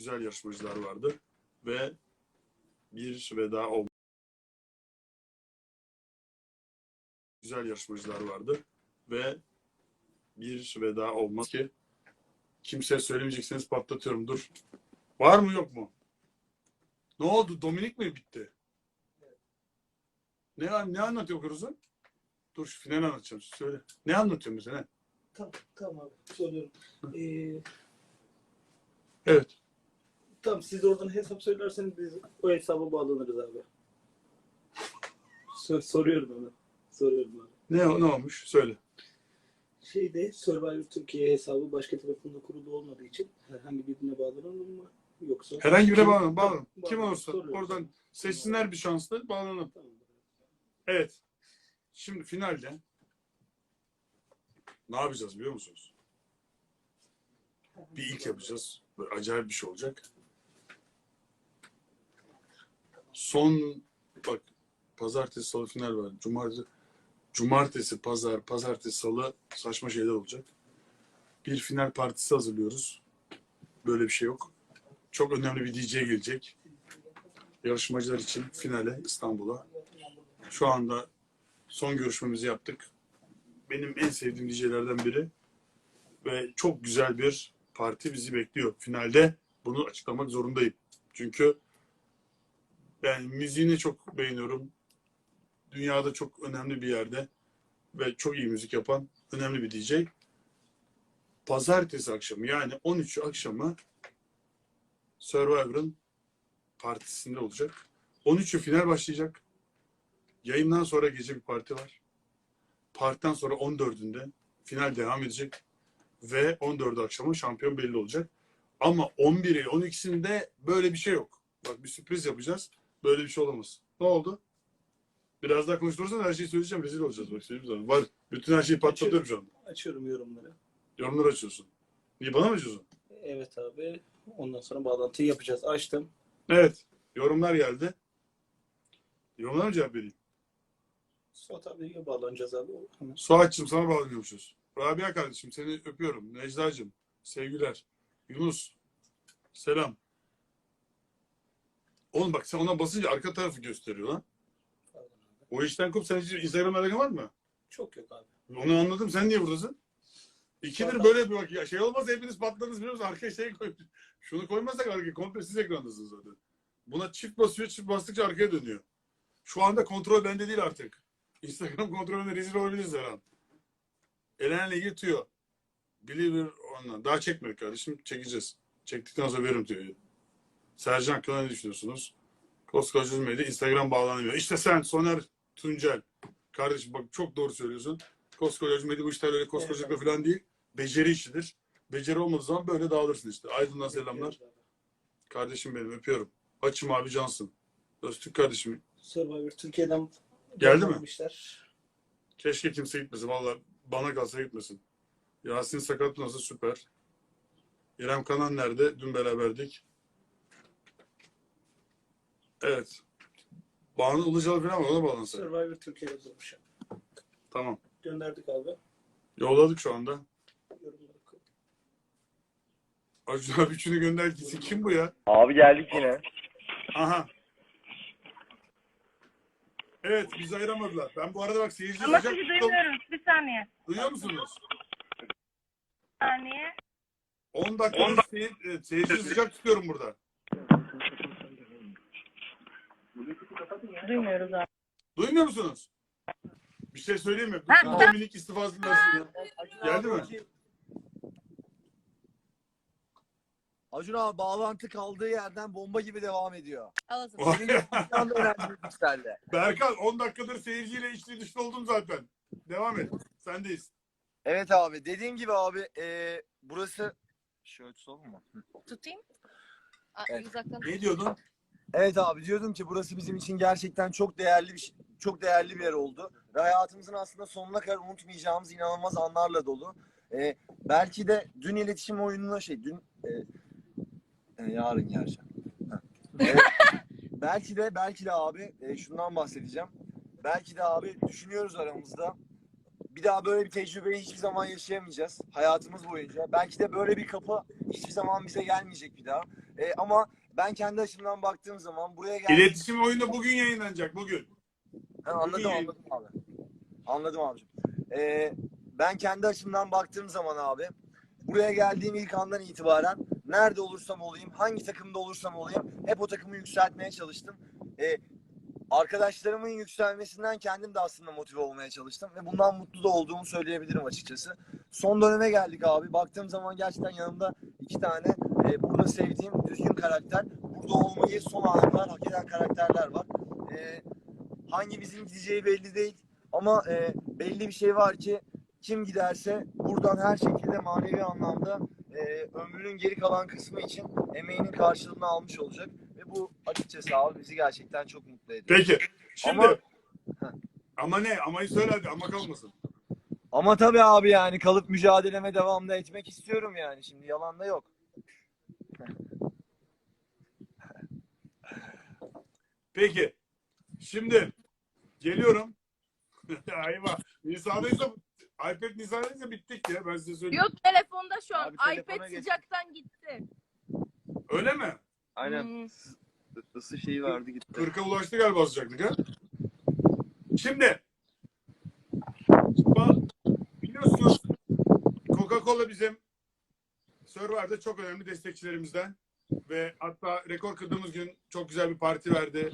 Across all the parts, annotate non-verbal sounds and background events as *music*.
güzel yarışmacılar vardı ve bir veda oldu. Güzel yarışmacılar vardı ve bir veda olmaz ki kimseye söylemeyeceksiniz patlatıyorum dur. Var mı yok mu? Ne oldu? Dominik mi bitti? Ne, ne anlatıyor Kuruzu? Dur şu final anlatacağım. Söyle. Ne anlatıyor mesela? Tamam, tamam abi. Soruyorum. Ee, Evet. Tamam siz oradan hesap söylerseniz biz o hesaba bağlanırız abi. Sor, soruyorum hemen. Soruyorum abi. Ne, ne olmuş? Söyle. Şeyde Survivor Türkiye hesabı başka tarafında kurulu olmadığı için herhangi birine bağlanır mı? Yoksa Herhangi birine Kim- bağlan. Bağlan. Bağlan. Kim olursa Soruyorum. oradan seçsinler bir şansla bağlanalım. Tamam. Evet. Şimdi finalde ne yapacağız biliyor musunuz? Bir ilk yapacağız. Böyle acayip bir şey olacak. Son bak pazartesi salı final var. Cumartesi cumartesi pazar pazartesi salı saçma şeyler olacak. Bir final partisi hazırlıyoruz. Böyle bir şey yok. Çok önemli bir DJ gelecek. Yarışmacılar için finale İstanbul'a. Şu anda son görüşmemizi yaptık. Benim en sevdiğim DJ'lerden biri. Ve çok güzel bir parti bizi bekliyor. Finalde bunu açıklamak zorundayım. Çünkü ben müziğini çok beğeniyorum. Dünyada çok önemli bir yerde ve çok iyi müzik yapan önemli bir DJ. Pazartesi akşamı yani 13 akşamı Survivor'ın partisinde olacak. 13'ü final başlayacak. Yayından sonra gece bir parti var. Partiden sonra 14'ünde final devam edecek. Ve 14'ü akşamı şampiyon belli olacak. Ama 11'i 12'sinde böyle bir şey yok. Bak bir sürpriz yapacağız. Böyle bir şey olamaz. Ne oldu? Biraz daha konuşturursan her şeyi söyleyeceğim. Rezil olacağız. Bak söyleyeyim sana. Var. Bütün her şeyi patlatıyorum şu anda. Açıyorum yorumları. Yorumlar açıyorsun. Niye bana mı açıyorsun? Evet abi. Ondan sonra bağlantıyı yapacağız. Açtım. Evet. Yorumlar geldi. Yorumlara mı cevap vereyim? Suat abiye bağlanacağız abi. Hemen. Suat'cığım sana bağlanıyormuşuz. Rabia kardeşim seni öpüyorum. Necla'cığım sevgiler. Yunus selam. Oğlum bak sen ona basınca arka tarafı gösteriyor lan. Pardon abi. O işten kop sen hiç Instagram alakın var mı? Çok yok abi. Onu anladım. Sen niye buradasın? İkidir Vallahi- böyle bir bak ya şey olmaz hepiniz patladınız biliyor musun? Arkaya şey koy. *laughs* Şunu koymazsak arkaya komple siz ekrandasınız zaten. Buna çift basıyor çift bastıkça arkaya dönüyor. Şu anda kontrol bende değil artık. Instagram *laughs* kontrolünde rezil olabiliriz her an. Elen'le tüyo. Believer onunla. Daha çekmedik kardeşim. Çekeceğiz. Çektikten sonra veririm tüyoyu. Sercan hakkında ne düşünüyorsunuz? Koskoca medya Instagram bağlanamıyor. İşte sen Soner Tuncel. Kardeşim bak çok doğru söylüyorsun. Koskoca medya bu işler öyle koskocalıkla Evet. falan değil. Beceri işidir. Beceri olmadığı zaman böyle dağılırsın işte. Aydın'dan selamlar. Kardeşim benim öpüyorum. Açım abi cansın. Öztürk kardeşim. Survivor Türkiye'den Geldi mi? Keşke kimse gitmesin. Valla bana kalsa gitmesin. Yasin sakat nasıl süper. İrem Kanan nerede? Dün beraberdik. Evet. Banu Ilıcalı falan var. Ona bağlansa. Survivor Türkiye'de bulmuş. Tamam. Gönderdik abi. Yolladık şu anda. Yorumları koy. Acun abi üçünü gönder gitsin. Kim bu ya? Abi geldik yine. Aha. Evet bizi ayıramadılar. Ben bu arada bak seyirci Ama sizi tuttum. duymuyoruz. Bir saniye. Duyuyor musunuz? Bir saniye. 10 dakika seyir, evet, seyirci sıcak tutuyorum burada. Duymuyoruz abi. Duymuyor musunuz? Bir şey söyleyeyim mi? Ha. Dominik istifasını versin ya. Geldi mi? Acun abi bağlantı kaldığı yerden bomba gibi devam ediyor. Alasın. Şu yükseldi. Berkan 10 dakikadır seyirciyle içli dışlı oldum zaten. Devam et. Sendeyiz. Evet abi dediğim gibi abi e, burası şöyle tutalım mı? Tutayım. Aa, Evet. Uzaktan. Ne diyordun? Evet abi diyordum ki burası bizim için gerçekten çok değerli bir şey- çok değerli bir yer oldu ve hayatımızın aslında sonuna kadar unutmayacağımız inanılmaz anlarla dolu. E, belki de dün iletişim oyununa şey dün e, e, yarın gerçi. Evet. *laughs* belki de belki de abi e, şundan bahsedeceğim. Belki de abi düşünüyoruz aramızda bir daha böyle bir tecrübeyi hiçbir zaman yaşayamayacağız hayatımız boyunca. Belki de böyle bir kapı hiçbir zaman bize gelmeyecek bir daha. E, ama ben kendi açımdan baktığım zaman buraya geldim. İletişim oyunu bugün yayınlanacak bugün. Ha, anladım Bugün- anladım abi. Anladım abicim. Ee, ben kendi açımdan baktığım zaman abi buraya geldiğim ilk andan itibaren nerede olursam olayım, hangi takımda olursam olayım hep o takımı yükseltmeye çalıştım. Ee, arkadaşlarımın yükselmesinden kendim de aslında motive olmaya çalıştım ve bundan mutlu da olduğumu söyleyebilirim açıkçası. Son döneme geldik abi. Baktığım zaman gerçekten yanımda iki tane burada sevdiğim düzgün karakter, burada olmayı son ana kadar hak eden karakterler var. Ee, hangi bizim gideceği belli değil. Ama e, belli bir şey var ki kim giderse buradan her şekilde manevi anlamda e, ömrünün geri kalan kısmı için emeğinin karşılığını almış olacak. Ve bu açıkçası abi bizi gerçekten çok mutlu ediyor. Peki. Şimdi Ama- ama, ne? Amayı söyle hadi ama kalmasın. Ama tabii abi yani kalıp mücadeleme devam da etmek istiyorum yani. Şimdi yalan da yok. Peki. Şimdi geliyorum. *laughs* Ayva. Nisan'daysa iPad Nisan'daysa bittik ya ben size söyleyeyim. Yok telefonda şu an. Abi telefona iPad geç. sıcaktan gitti. Öyle mi? Hmm. Isı şeyi vardı gitti. 40'a ulaştı galiba sıcaklık ha. Şimdi biliyorsunuz Coca-Cola bizim Survivor'da çok önemli destekçilerimizden ve hatta rekor kırdığımız gün çok güzel bir parti verdi.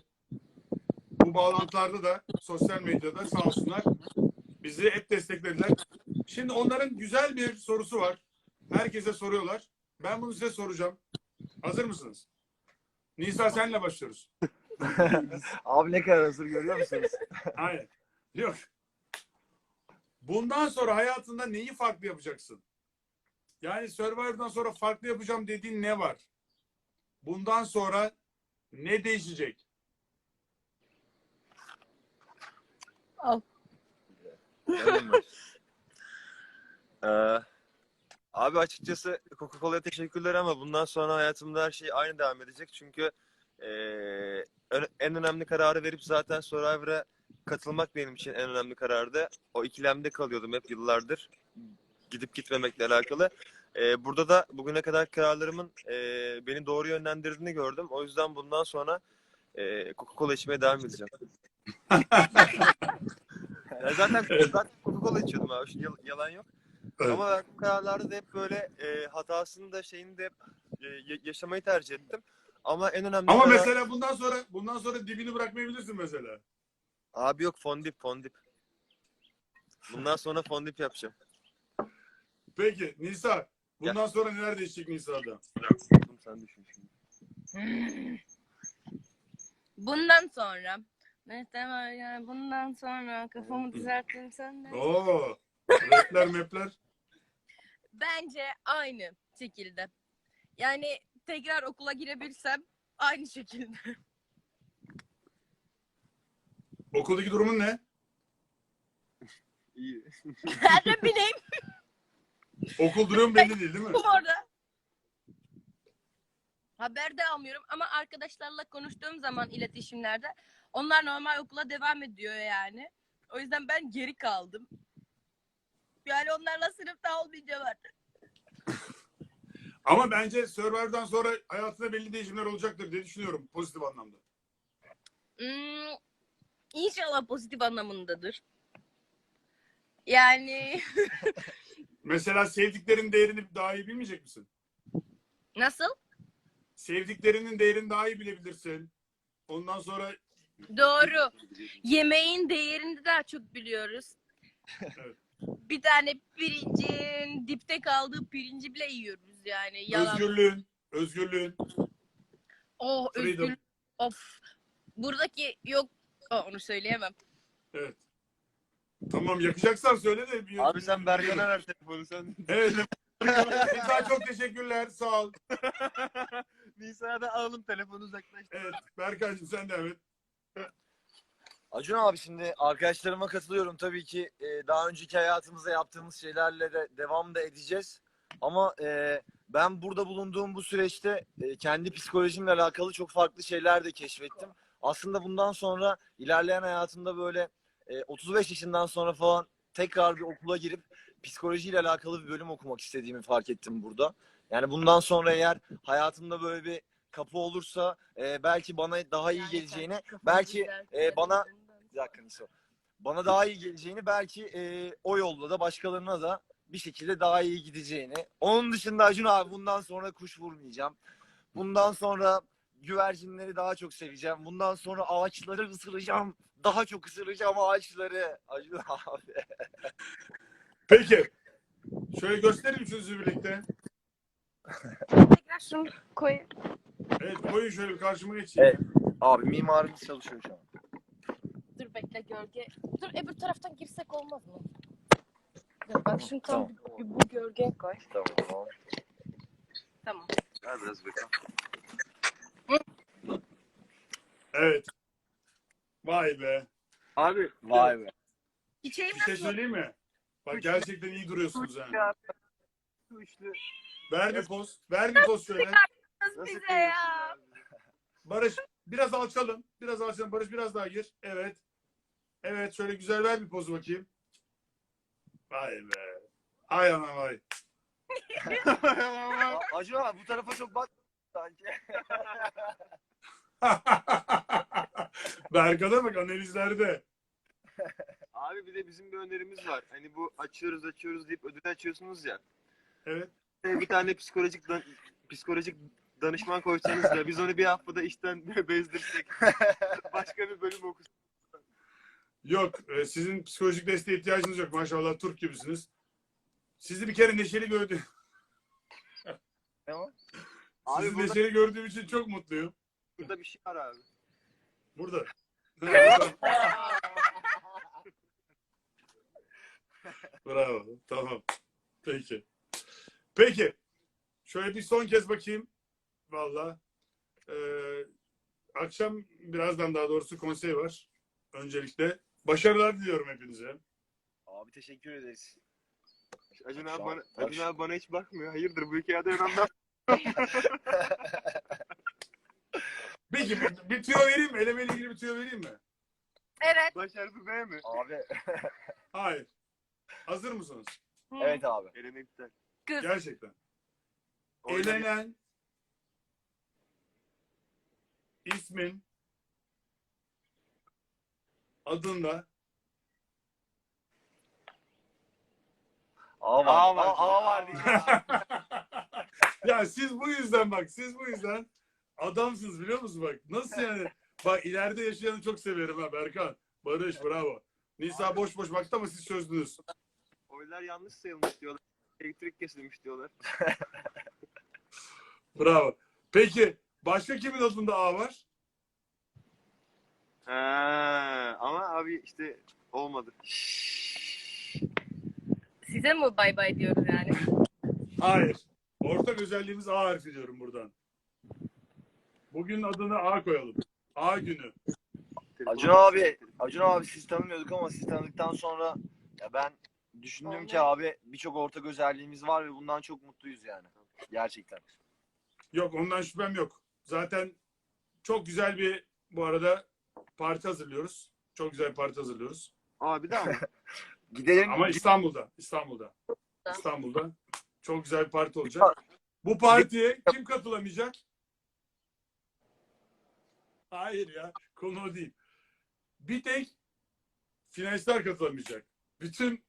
Bağlantılarda da sosyal medyada sağ olsunlar bizi hep desteklediler. Şimdi onların güzel bir sorusu var. Herkese soruyorlar. Ben bunu size soracağım. Hazır mısınız? Nisa senle başlıyoruz. *laughs* Abi ne kadar hazır görüyor musunuz? *laughs* Hayır. Yok. Bundan sonra hayatında neyi farklı yapacaksın? Yani Survivor'dan sonra farklı yapacağım dediğin ne var? Bundan sonra ne değişecek? *laughs* Ee, abi açıkçası Coca-Cola'ya teşekkürler ama bundan sonra hayatımda her şey aynı devam edecek. Çünkü ön- en önemli kararı verip zaten Survivor'a katılmak benim için en önemli karardı. O ikilemde kalıyordum hep yıllardır. Gidip gitmemekle alakalı. Ee, burada da bugüne kadar kararlarımın ee, beni doğru yönlendirdiğini gördüm. O yüzden bundan sonra ee, Coca-Cola içmeye devam edeceğim. Ya zaten, zaten Coca-Cola içiyordum abi. Şu yal- yalan yok. Evet. Ama ben bu kararlarda da hep böyle e, hatasını da şeyini de hep e, ya- yaşamayı tercih ettim. Ama en önemli Ama karar- mesela bundan sonra bundan sonra dibini bırakmayabilirsin mesela. Abi yok fondip fondip. Bundan sonra fondip yapacağım. Peki Nisa bundan sonra neler değişecek Nisa'da? Sen düşün şimdi. Bundan sonra Var yani bundan sonra kafamı düzelttim sen de. Oo. Rapler mepler. Bence aynı şekilde. Yani tekrar okula girebilsem aynı şekilde. Okuldaki durumun ne? İyi. *laughs* Nerede bileyim Okul durum belli değil değil mi? bu orada. Haber de almıyorum ama arkadaşlarla konuştuğum zaman iletişimlerde onlar normal okula devam ediyor yani. O yüzden ben geri kaldım. Yani onlarla sınıfta olmayacağım artık. Ama bence Survivor'dan sonra hayatında belli değişimler olacaktır diye düşünüyorum pozitif anlamda. Hmm, inşallah pozitif anlamındadır. Yani *laughs* Mesela sevdiklerin değerini daha iyi bilmeyecek misin? nasıl? Sevdiklerinin değerini daha iyi bilebilirsin. Ondan sonra Doğru. Yemeğin değerini daha çok biliyoruz. Evet. Bir tane pirincin dipte kaldığı pirinci bile yiyoruz yani. Yalan. özgürlüğün, özgürlüğün. Oh Freedom. özgür. Of. Buradaki yok. Oh, onu söyleyemem. Evet. Tamam yakacaksan söyle de. Bir, Abi sen Berkan'a ver telefonu sen. Evet. Nisa çok teşekkürler. Sağ ol. *laughs* Nisa'ya da alalım telefonu uzaklaştır. Evet. Berkan'cığım sen devam et. Acun abi şimdi arkadaşlarıma katılıyorum. Tabii ki e, daha önceki hayatımızda yaptığımız şeylerle de devam da edeceğiz. Ama e, ben burada bulunduğum bu süreçte e, kendi psikolojimle alakalı çok farklı şeyler de keşfettim. Aslında bundan sonra ilerleyen hayatımda böyle e, 35 yaşından sonra falan tekrar bir okula girip psikolojiyle alakalı bir bölüm okumak istediğimi fark ettim burada. Yani bundan sonra eğer hayatımda böyle bir kapı olursa e, belki bana daha iyi geleceğini, belki e, bana bir dakika Niso. Bana daha iyi geleceğini belki e, o yolla da başkalarına da bir şekilde daha iyi gideceğini. Onun dışında Acun abi bundan sonra kuş vurmayacağım. Bundan sonra güvercinleri daha çok seveceğim. Bundan sonra ağaçları ısıracağım. Daha çok ısıracağım ağaçları. Acun abi. *laughs* Peki. Şöyle göstereyim üçünüzü birlikte. Tekrar şunu koyayım. Evet koyun şöyle bir karşıma geçeyim. Evet. Abi mimarımız çalışıyor şu an. Dur bekle gölge. Dur öbür taraftan girsek olmaz mı? Dur bak şunu tam Tamam. bir- bu gölgeye koy. Tamam. Tamam. Ver biraz bakalım. Evet. Vay be. Abi Vay be. Çiçeğim Bir şey nasıl? söyleyeyim mi? Bak gerçekten iyi duruyorsunuz yani. şu üçlü Ver bir poz. Ver bir poz şöyle. Nasıl bize ya? *laughs* Barış biraz alçalım. Biraz alçalım. Barış biraz daha gir. Evet. Evet şöyle güzel ver bir pozu bakayım. Vay be. Ay ana vay. *laughs* A- Acun abi bu tarafa çok bak sanki. *laughs* Berkan'a bak analizlerde. Abi bir de bizim bir önerimiz var. Hani bu açıyoruz açıyoruz deyip ödül açıyorsunuz ya. Evet. Bir tane psikolojik psikolojik danışman koysanız da biz onu bir haftada işten *laughs* bezdirsek başka bir bölüm okusak. Yok e, sizin psikolojik desteğe ihtiyacınız yok. Maşallah Türk gibisiniz. Sizi bir kere neşeli gördüm. Ne o? Abi Sizi burada, neşeli gördüğüm için çok mutluyum. burada bir şey var abi. Burada. *laughs* Bravo. Tamam. Peki. Peki. Şöyle bir son kez bakayım. Valla. Ee, akşam birazdan daha doğrusu konsey var. Öncelikle. Başarılar diliyorum hepinize. Abi teşekkür ederiz. Acun abi, an- bana, Acun abi bana hiç bakmıyor. Hayırdır bu hikayede önemli. *laughs* Peki bir, bir tüyo vereyim mi? Elemeyle ilgili bir tüyo vereyim mi? Evet. Baş harfi B mi? Abi *laughs* Hayır. Hazır mısınız? evet abi. Eleme iptal. Kız. Gerçekten. Oynar- Elenen ismin adında A var. A var. A, var. *laughs* Ya siz bu yüzden bak siz bu yüzden adamsınız biliyor musun bak nasıl yani? Bak ileride yaşayanı çok severim ha Berkan. Barış bravo. Nisa boş boş baktı ama siz çözdünüz. Oylar yanlış sayılmış diyorlar. Elektrik kesilmiş diyorlar. *laughs* bravo. Peki başka kimin adında A var Ha, ama abi işte olmadı. Size mi bay bay diyoruz yani? hayır ortak özelliğimiz A harfi diyorum buradan bugün adını A koyalım A günü Acun abi, Acun abi siz tanımıyorduk ama siz tanıdıktan sonra ya ben düşündüm ki abi birçok ortak özelliğimiz var ve bundan çok mutluyuz yani. Gerçekten. Yok ondan şüphem yok. Zaten çok güzel bir bu arada parti hazırlıyoruz. Çok güzel bir parti hazırlıyoruz. Aa bir daha mı? *laughs* Gidelim. Ama İstanbul'da. İstanbul'da. İstanbul'da. Çok güzel bir parti olacak. Bu partiye kim katılamayacak? Hayır ya. Konu o değil. Bir tek finalistler katılamayacak. Bütün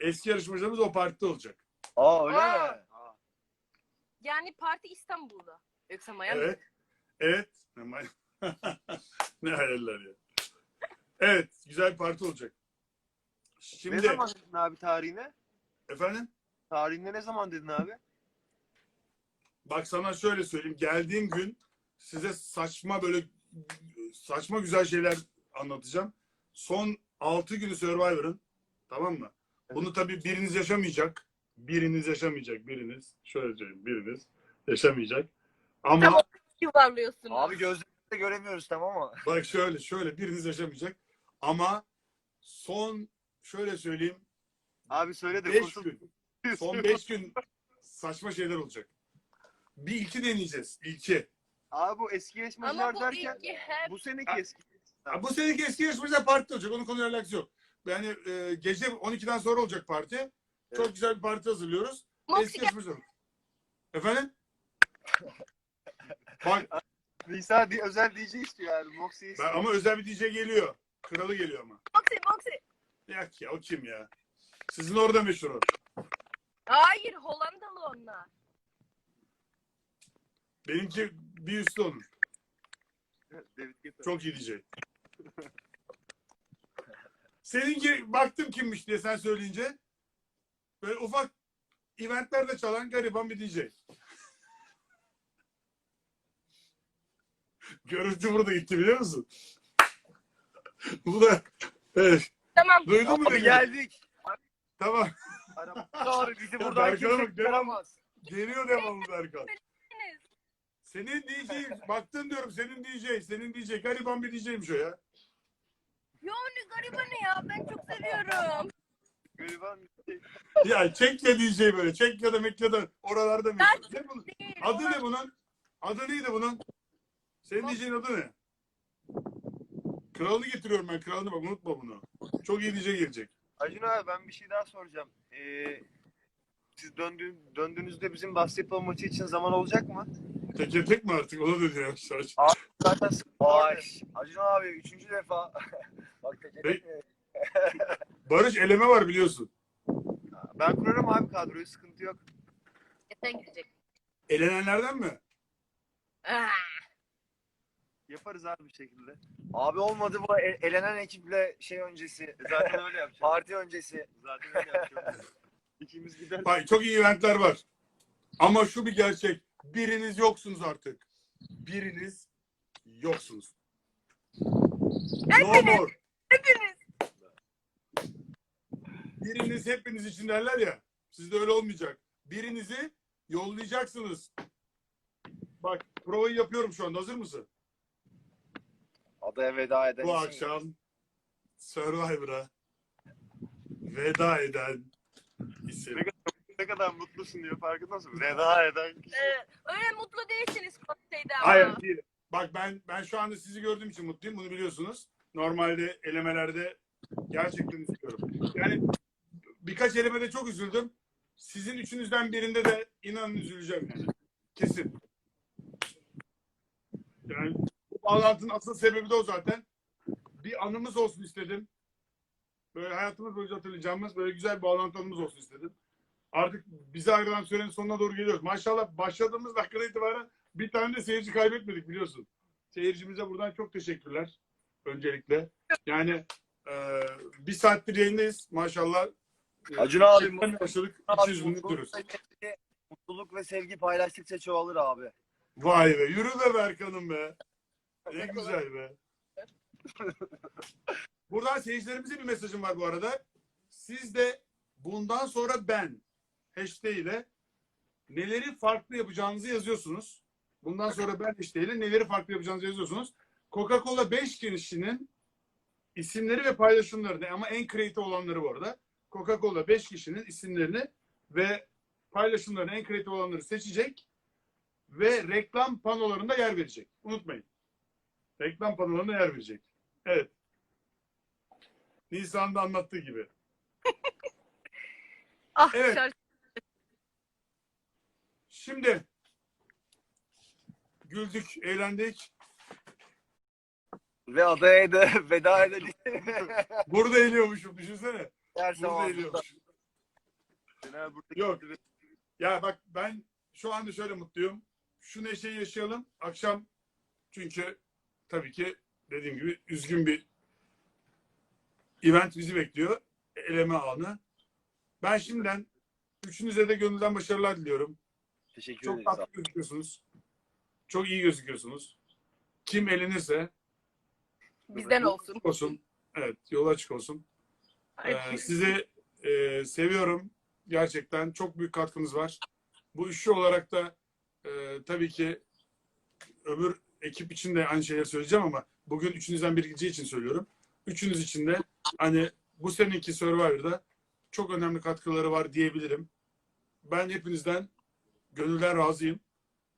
eski yarışmacılarımız o partide olacak. Aa öyle Aa. mi? Yani parti İstanbul'da. Yoksa Miami. Evet. Evet. *laughs* ne hayaller ya. Evet. Güzel bir parti olacak. ne Şimdi zaman dedin abi tarihine? efendim Tarihine ne zaman dedin abi? bak sana şöyle söyleyeyim. Geldiğim gün size saçma böyle saçma güzel şeyler anlatacağım. Son 6 günü Survivor'ın tamam mı? Bunu tabii biriniz yaşamayacak. Biriniz yaşamayacak. Biriniz. Şöyle söyleyeyim. Biriniz yaşamayacak. Ama Tamam. Yuvarlıyorsunuz. Abi gözlerimizde göremiyoruz tamam mı? *laughs* Bak şöyle şöyle biriniz yaşamayacak. Ama son şöyle söyleyeyim Abi söyle de 5 kurtul. gün. *laughs* Son 5 gün saçma şeyler olacak. Bir ilki deneyeceğiz. İlki. Abi bu eski Ama yarışmacılar bu derken ilki hep bu seneki eski. Ha, Bu seneki eski yarışmacılar partide olacak. Onun konuyla alakası yok. Yani e, gece 12'den sonra olacak parti. Çok güzel bir parti hazırlıyoruz. Eski yaşımız Efendim? *laughs* Bak Nisa di- özel DJ istiyor yani. Moxie ben, ama özel bir DJ geliyor. Kralı geliyor ama. Moxie, Moxie. Yak ya o kim ya? Sizin orada meşhur o. Hayır Hollandalı onlar. Benimki bir üstü onun. David Guetta. Çok iyi DJ. Seninki baktım kimmiş diye sen söyleyince. Böyle ufak eventlerde çalan gariban bir DJ. Görüntü burada gitti biliyor musun? *laughs* Bu da evet. Tamam. Duydun mu Abi geldik. Tamam. Abi bizi Ya buradan kimse devam. çıkaramaz. Geliyor devamlı Berkan. Senin DJ, baktın diyorum senin DJ, senin DJ. Gariban bir DJ'ymiş o ya. Yani garibanı ya ben çok seviyorum. Gariban şey. Ya Çekya DJ böyle. Çekya'da Mekya'da oralarda meşhur. Ne bunun? Değil. Adı ne bunun? Adı neydi bunun? Senin DJ'nin adı ne? Kralını getiriyorum ben. Kralını bak unutma bunu. Çok iyi DJ gelecek. Acun abi ben bir şey daha soracağım. Ee, siz döndüğün, döndüğünüzde bizim basketbol maçı için zaman olacak mı? Teke tek mi artık? Ona dönüyor yavaş yavaş. Zaten Vay. Acun abi üçüncü defa. *laughs* Bak tek Bey- *laughs* Barış eleme var biliyorsun. Ben kurarım abi kadroyu sıkıntı yok. Sen girecek. Elenenlerden mi? Ah, Yaparız abi bir şekilde. Abi olmadı bu e- elenen ekiple şey öncesi. Zaten öyle yapacağım. *laughs* Parti öncesi. Zaten öyle yapacağım. *laughs* İkimiz gider. Bak çok iyi eventler var. Ama şu bir gerçek. Biriniz yoksunuz artık. Biriniz yoksunuz. No more. Hepiniz. Biriniz hepiniz için derler ya. Sizde öyle olmayacak. Birinizi yollayacaksınız. Bak provayı yapıyorum şu anda. Hazır mısın? Adaya veda eden Bu akşam Survivor'a veda eden isim. ne kadar mutlusun diyor farkında mısın? Veda eden kişi. Ee, öyle mutlu değilsiniz konseyde ama. Hayır değil. Bak ben ben şu anda sizi gördüğüm için mutluyum. Bunu biliyorsunuz. Normalde elemelerde gerçekten istiyorum. Yani birkaç elemede çok üzüldüm. Sizin üçünüzden birinde de inanın üzüleceğim yani. Kesin. Yani bu bağlantının asıl sebebi de o zaten. Bir anımız olsun istedim. Böyle hayatımız boyunca hatırlayacağımız böyle güzel bir bağlantı anımız olsun istedim. Artık bize ayrılan sürenin sonuna doğru geliyoruz. Maşallah başladığımız dakikadan itibaren bir tane de seyirci kaybetmedik biliyorsun. Seyircimize buradan çok teşekkürler öncelikle. Yani e, bir saattir yayındayız maşallah. E, Acun abi, başladık 200 bin diyoruz. Mutluluk ve sevgi paylaştıkça çoğalır abi. Vay be yürü be Berkan'ım be. Ne güzel be. Buradan seyircilerimize bir mesajım var bu arada. Siz de bundan sonra ben hashtag ile neleri farklı yapacağınızı yazıyorsunuz. Bundan sonra ben hashtag ile neleri farklı yapacağınızı yazıyorsunuz. Coca-Cola 5 kişinin isimleri ve paylaşımlarını ama en kreatif olanları bu arada. Coca-Cola 5 kişinin isimlerini ve paylaşımlarını en kreatif olanları seçecek ve reklam panolarında yer verecek. Unutmayın. Reklam panolarında yer verecek. Evet. Nisan'da anlattığı gibi. *laughs* Ah Evet. şarkı. Şimdi güldük, eğlendik. Ve adaya da *laughs* veda edelim. *laughs* Burada eğliyormuşum düşünsene. Her Burada burada. Yok. Ya bak ben şu anda şöyle mutluyum. Şu neşeyi yaşayalım. Akşam çünkü tabii ki dediğim gibi üzgün bir event bizi bekliyor. Eleme anı. Ben şimdiden üçünüze de gönülden başarılar diliyorum. Teşekkür Çok ederiz tatlı abi. gözüküyorsunuz. Çok iyi gözüküyorsunuz. Kim elenirse Bizden olsun. olsun. Evet, yolu açık olsun. Ee, sizi e, seviyorum. Gerçekten çok büyük katkınız var. Bu üçlü olarak da e, tabii ki öbür ekip için de aynı şeyleri söyleyeceğim ama bugün üçünüzden biri gideceği için söylüyorum. Üçünüz için de hani bu seneki Survivor'da çok önemli katkıları var diyebilirim. Ben hepinizden gönülden razıyım.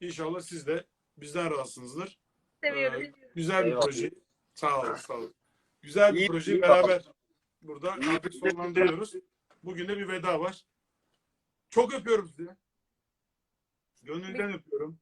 İnşallah siz de bizden razısınızdır. Seviyorum. Güzel bir Eyvallah. proje. Sağ olun, sağ olun. Güzel bir İyi- projeyi iyi beraber burada artık sonlandırıyoruz. Bugün de bir veda var. Çok öpüyorum sizi. Gönülden öpüyorum.